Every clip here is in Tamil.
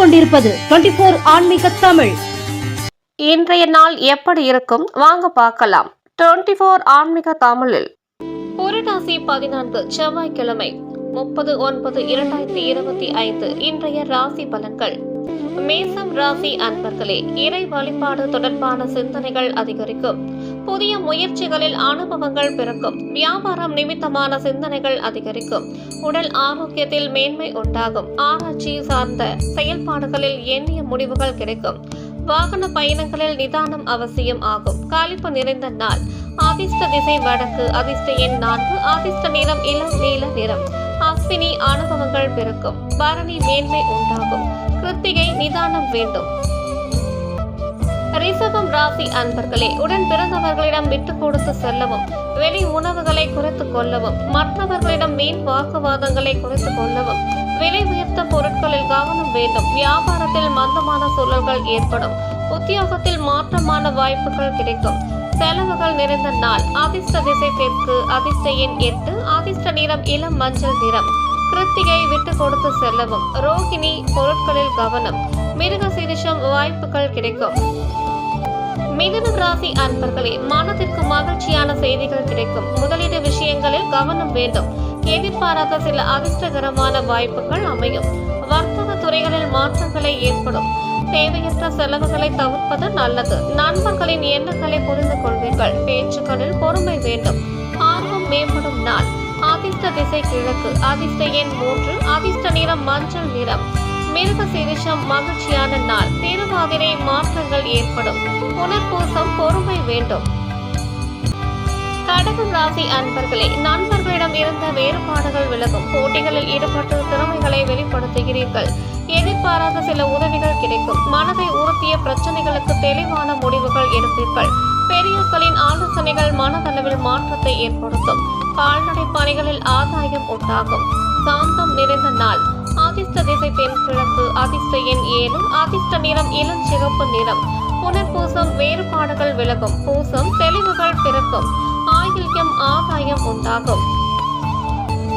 கொண்டிருப்பது டுவெண்டி போர் ஆன்மீக தமிழ். இன்றைய நாள் எப்படி இருக்கும்? வாங்க பார்க்கலாம். டுவெண்டி ஃபோர் ஆன்மீக தமிழில். புரட்டாசி பதினான்கு செவ்வாய்க்கிழமை முப்பது ஒன்பது இரண்டாயிரத்தி இருபத்தி ஐந்து இன்றைய ராசி பலன்கள். மேசம் ராசி அன்பர்களே இறை வழிபாடு தொடர்பான சிந்தனைகள் அதிகரிக்கும். புதிய முயற்சிகளில் அனுபவங்கள் பிறக்கும். வியாபாரம் நிமித்தமான சிந்தனைகள் அதிகரிக்கும். உடல் ஆரோக்கியத்தில் மேன்மை உண்டாகும். ஆராய்ச்சி சார்ந்த செயல்பாடுகளில் எண்ணிய முடிவுகள் கிடைக்கும். வாகன பயணங்களில் நிதானம் அவசியம் ஆகும். காலிப்பு நிறைந்த நாள். அதிர்ஷ்ட திசை வடக்கு அதிர்ஷ்ட எண் நான்கு அதிர்ஷ்ட நிறம் இளம் நீல நிறம். அஸ்வினி அனுபவங்கள் பிறக்கும். பரணி மேன்மை உண்டாகும். கிருத்திகை நிதானம் வேண்டும். ரிஷபம் ராசி அன்பர்களே உடன் பிறந்தவர்களிடம் விட்டு கொடுத்து செல்லவும் வெளி உணவுகளை குறைத்துக் கொள்ளவும் மற்றவர்களிடம் வீண் வாக்குவாதங்களை குறைத்துக் கொள்ளவும் விலை உயர்த்த பொருட்களில் கவனம் வேண்டும் வியாபாரத்தில் மந்தமான சூழல்கள் ஏற்படும் உத்தியோகத்தில் மாற்றமான வாய்ப்புகள் கிடைக்கும் செலவுகள் நிறைந்த நாள் அதிர்ஷ்ட திசை தெற்கு அதிர்ஷ்ட எண் எட்டு அதிர்ஷ்ட நிறம் இளம் மஞ்சள் நிறம் கிருத்திகை விட்டு கொடுத்து செல்லவும் ரோகிணி பொருட்களில் கவனம் மிருக சிரிஷம் வாய்ப்புகள் கிடைக்கும் மிதுன ராசி அன்பர்களே மனதிற்கு மகிழ்ச்சியான செய்திகள் கிடைக்கும். முதலீடு விஷயங்களில் கவனம் வேண்டும். எதிர்பாராத சில அதிர்ஷ்டகரமான வாய்ப்புகள் அமையும். வர்த்தக துறைகளில் மாற்றங்களை ஏற்படும். தேவையற்ற செலவுகளை தவிர்ப்பது நல்லது. நண்பர்களின் எண்ணங்களை புரிந்து கொள்வீர்கள். பேச்சுக்களில் பொறுமை வேண்டும். ஆர்வம் மேம்படும் நாள். அதிர்ஷ்ட திசை கிழக்கு. அதிர்ஷ்ட எண் மூன்று. அதிர்ஷ்ட நிறம் மஞ்சள் நிறம். மிருக சிரிஷம் மகிழ்ச்சியான நாள். திருவாதிரை மாற்றங்கள் ஏற்படும். புனர்பூசம் பொறுமை வேண்டும். கடகம் ராசி அன்பர்களே நண்பர்களிடம் இருந்த வேறுபாடுகள் விலகும். போட்டிகளில் ஈடுபட்டு திறமைகளை வெளிப்படுத்துகிறீர்கள். எதிர்பாராத சில உதவிகள் கிடைக்கும். மனதை உறுத்திய பிரச்சனைகளுக்கு தெளிவான முடிவுகள் எடுப்பீர்கள். பெரியோர்களின் ஆலோசனைகள் மனதளவில் மாற்றத்தை ஏற்படுத்தும். கால்நடை பணிகளில் ஆதாயம் உண்டாகும். சாந்தம் நிறைந்த அதிர்ஷ்ட திசை பெண் கிழக்கு அதிர்ஷ்ட எண் ஏழு அதிர்ஷ்ட நிறம் இளஞ்சிவப்பு நிறம். புனர்பூசம் வேறுபாடுகள் விலகும். பூசம் தெளிவுகள் பிறக்கும். ஆயில்யம் ஆதாயம் உண்டாகும்.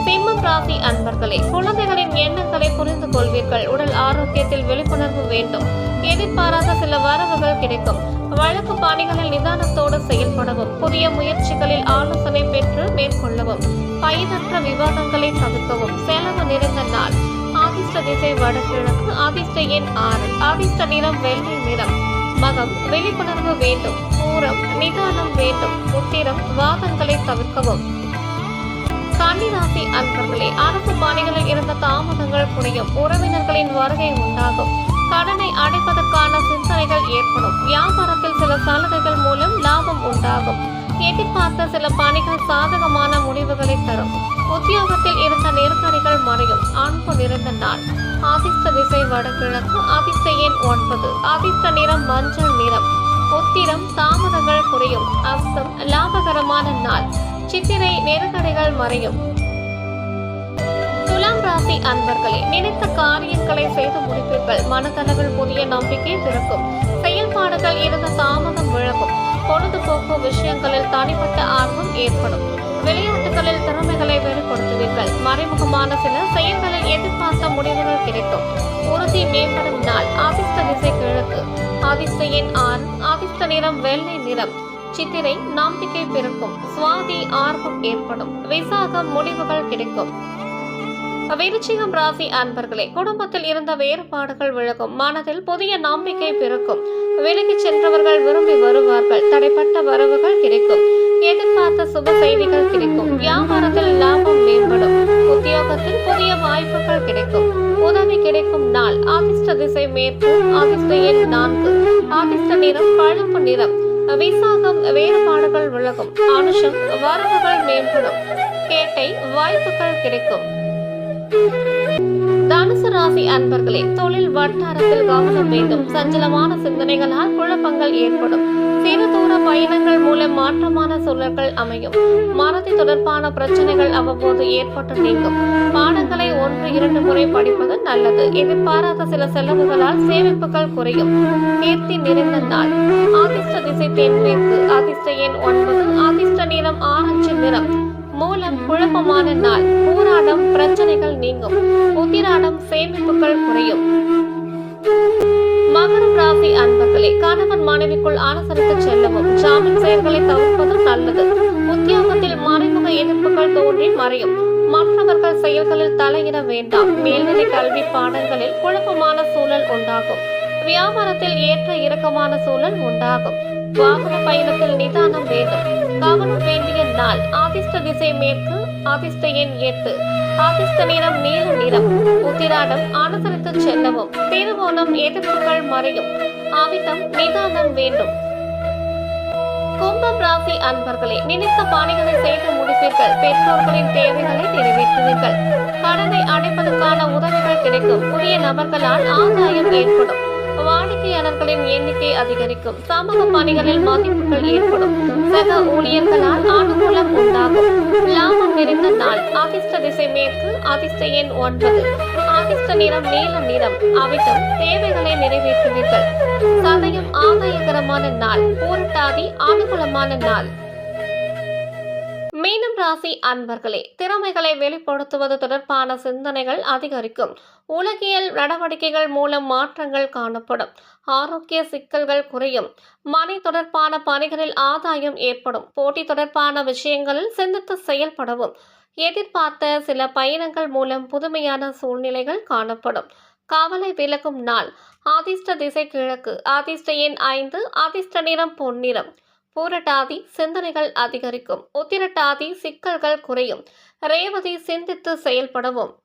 சிம்மம் ராசி அன்பர்களே குழந்தைகளின் எண்ணங்களை புரிந்து கொள்வீர்கள் உடல் ஆரோக்கியத்தில் விழிப்புணர்வு வேண்டும். எதிர்பாராத சில வரவுகள் கிடைக்கும். வழக்கு பணிகளில் நிதானத்தோடு செயல்படவும் புதிய முயற்சிகளில் ஆலோசனை பெற்று மேற்கொள்ளவும் பயனற்ற விவாதங்களை தவிர்க்கவும் வடகிழக்கு ஆதிஷ்ட எண் ஆறு. ஆதிஷ்ட நிறம் வெள்ளை நிறம் மகம் விழிப்புணர்வு வேண்டும். பூரம் நிதானம் வேண்டும். உத்திரம் வாதங்களை தவிர்க்கவும். கன்னிராசி அன்பர்களே அரசு பணிகளில் இருந்த தாமதங்கள் குறையும். உறவினர்களின் வருகை உண்டாகும். கடனை அடைப்பதற்கான சிந்தனைகள் ஏற்படும். வியாபாரத்தில் சில சலுகைகள் மூலம் லாபம் உண்டாகும். எதிர்பார்த்த சில பணிகள் சாதகமான முடிவுகளை தரும். உத்தியோகத்தில் இருந்த நெருக்கடிகள் மறையும். அன்பு நிறைந்த நாள். ஆதித்த திசை வடகிழக்கு. ஆதித்த எண் ஒன்பது. ஆதித்த நிறம் மஞ்சள் நிறம். உத்திரம் தாமதங்கள் குறையும். அஸ்தம் லாபகரமான நாள். சித்திரை நெருக்கடிகள் மறையும். துலாம் ராசி அன்பர்களே நினைத்த காரியங்களை செய்து முடிப்பீர்கள். மனதளவில் புதிய நம்பிக்கை பிறக்கும். செயல்பாடுகள் இருந்த தாமதம் விளக்கும் பொழுதுபோக்கு விஷயங்களில் தனிப்பட்ட ஆர்வம் ஏற்படும். விளையாட்டுகளில் திறமைகளை வெளிப்படுத்துவீர்கள். மறைமுகமான சில செயல்களில் எதிர்பார்த்த முடிவுகள் கிடைக்கும். உறுதி மேம்படும் நாள். அதிர்ஷ்ட திசை கிழக்கு. அதிர்ஷ்ட எண் ஆறு. அதிர்ஷ்ட நிறம் வெள்ளை நிறம். சித்திரை நம்பிக்கை பிறக்கும். சுவாதி ஆர்வம் ஏற்படும். விசாகம் முடிவுகள் கிடைக்கும். விருச்சிகம் ராசி அன்பர்களே குடும்பத்தில் இருந்த வேறுபாடுகள் விலகும். மனதில் புதிய நம்பிக்கை பிறக்கும். விலகிச் சென்றவர்கள் விரும்பி வருவார்கள். தடைப்பட்ட வரவுகள் கிடைக்கும். எதிர்பார்த்த சுப செய்திகள் கிடைக்கும். வியாபாரத்தில் லாபம் மேம்படும். உத்தியோகத்தில் புதிய வாய்ப்புகள் கிடைக்கும். உதவி கிடைக்கும் நாள். அதிர்ஷ்ட திசை மேற்கு அதிர்ஷ்ட எண் நான்கு. அதிர்ஷ்ட நிறம் பழுப்பு நிறம். விசாகம் வேறுபாடுகள் விலகும். அனுஷம் வரவுகள் மேம்படும். கேட்டை வாய்ப்புகள் கிடைக்கும். தனுசு ராசி அன்பர்களே தொழில் வட்டாரத்தில் கவனம் வேண்டும். சஞ்சலமான சிந்தனைகளால் குழப்பங்கள் ஏற்படும். சிறு தூர பயணங்கள் மூலம் மாற்றமான சூழல்கள் அமையும். மறதி தொடர்பான பிரச்சனைகள் அவ்வப்போது ஏற்பட்டு நீங்கும். பாடங்களை ஒன்று இரண்டு முறை படிப்பது நல்லது. எதிர்பாராத சில செலவுகளால் சேமிப்புகள் குறையும். கீர்த்தி நிறைந்த நாள். ஆதிஷ்ட திசை தென்மேற்கு அதிர்ஷ்ட எண் ஒன்பது அதிர்ஷ்ட நிறம் ஆரஞ்சு நிறம். மூலம் குழப்பமான நாள். பூராடம் பிரச்சனைகள் நீங்கும். உத்திராடம் சேமிப்புகள் குறையும். மகரம் ராசி அன்பர்களே கணவன் மனைவிக்குள் ஆலோசனைக்கு செல்லவும். ஜாமீன் செயல்களை தவிர்ப்பது நல்லது. உத்தியோகத்தில் மறைமுக எதிர்ப்புகள் தோன்றி மறையும். மற்றவர்கள் செயல்களில் தலையிட வேண்டாம். மேல்நிலை கல்வி பாடங்களில் குழப்பமான சூழல் உண்டாகும். வியாபாரத்தில் ஏற்ற இறக்கமான சூழல் உண்டாகும். வாகன பயணத்தில் நிதானம் வேண்டும். கவனம் வேண்டிய நாள். ஆதிஷ்ட திசை மேற்கு ஆதிஷ்ட எண் எட்டு. ஆதிஷ்ட நிறம் நீல நிறம். உத்திராடம் அனுசரித்து செல்லவும். திருவோணம் எதிர்ப்புகள் மறையும். அவிட்டம் நிதானம் வேண்டும். கும்பம் ராசி அன்பர்களே நினைத்த பணிகளை செய்து முடிப்பீர்கள். பெற்றோர்களின் தேவைகளை நிறைவேற்றுவீர்கள். கடனை அடைப்பதற்கான உதவிகள் கிடைக்கும். புதிய நபர்களால் ஆதாயம் ஏற்படும். வாடிக்கையாளர்களின் எண்ணிக்கை அதிகரிக்கும். சமூக பணிகளில் மதிப்புகள் ஏற்படும். சக ஊழியர்களால் அனுகூலம் உண்டாகும். லாபம் நிறைந்த நாள். அதிர்ஷ்ட திசை மேற்கு அதிர்ஷ்ட எண் ஒன்பது. அதிர்ஷ்ட நிறம் நீல நிறம். அவிட்டம் தேவைகளை நிறைவேற்றுவீர்கள். சதயம் ஆதாயகரமான நாள். போராட்டாதி அனுகூலமான நாள். மீனம் ராசி அன்பர்களே திறமைகளை வெளிப்படுத்துவது தொடர்பான சிந்தனைகள் அதிகரிக்கும். உலகியல் நடவடிக்கைகள் மூலம் மாற்றங்கள் காணப்படும். ஆரோக்கிய சிக்கல்கள் குறையும். மனை தொடர்பான பணிகளில் ஆதாயம் ஏற்படும். போட்டி தொடர்பான விஷயங்களில் சிந்தித்து செயல்படவும். எதிர்பார்த்த சில பயணங்கள் மூலம் புதுமையான சூழ்நிலைகள் காணப்படும். கவலை விலகும் நாள். அதிர்ஷ்ட திசை கிழக்கு. அதிர்ஷ்ட எண் ஐந்து அதிர்ஷ்ட நிறம் பொன்னிறம். பூரட்டாதி சிந்தனைகள் அதிகரிக்கும். உத்திரட்டாதி சிக்கல்கள் குறையும். ரேவதி சிந்தித்து செயல்படவும்.